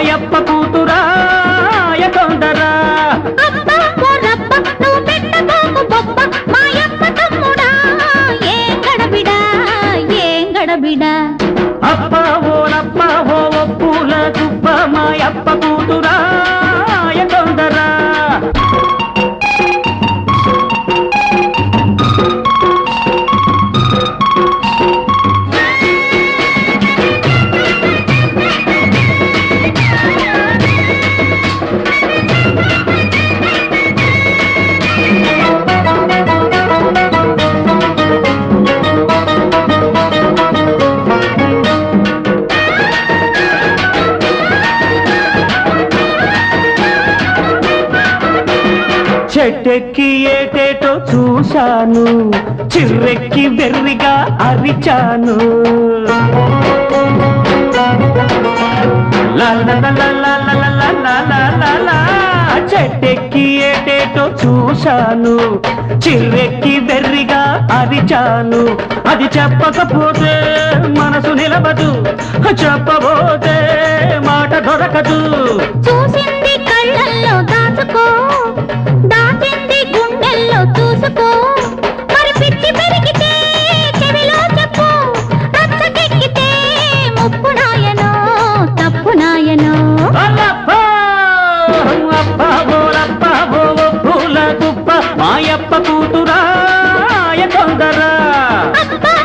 மாயப்ப చెట్టెక్కి ఏటేటో చూశాను చిర్రెక్కి బెర్రిగా అరిచాను చెట్టెక్కి ఏటేటో చూశాను చిర్రెక్కి బెర్రిగా అరిచాను అది చెప్పకపోతే మనసు నిలబదు చెప్పబోతే మాట దొరకదు తారా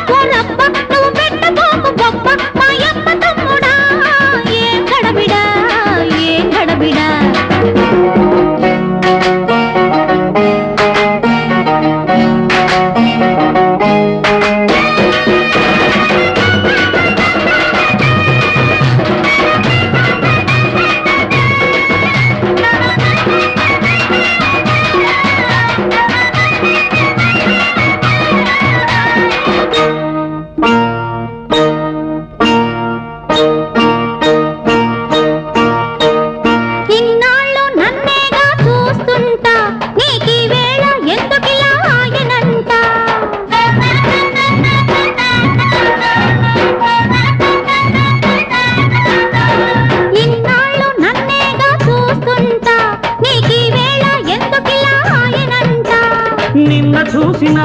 నిన్న చూసిన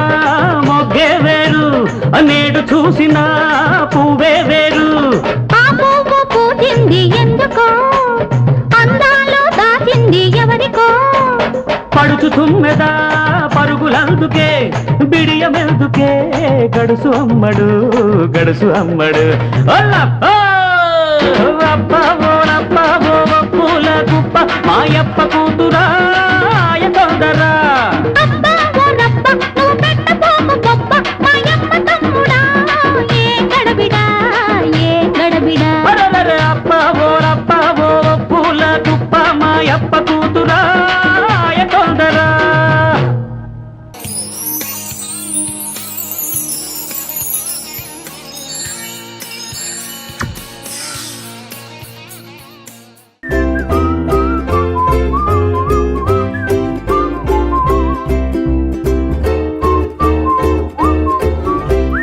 మొగ్గే వేరు నేడు చూసిన పువ్వే వేరు. ఆ పువ్వు ఎందుకో? దాచింది ఎవరికో? పడుచు తుమ్మెదా పరుగులందుకే బిడియమెందుకే గడుసు అమ్మడు గడుసు అమ్మడు. అబ్బా!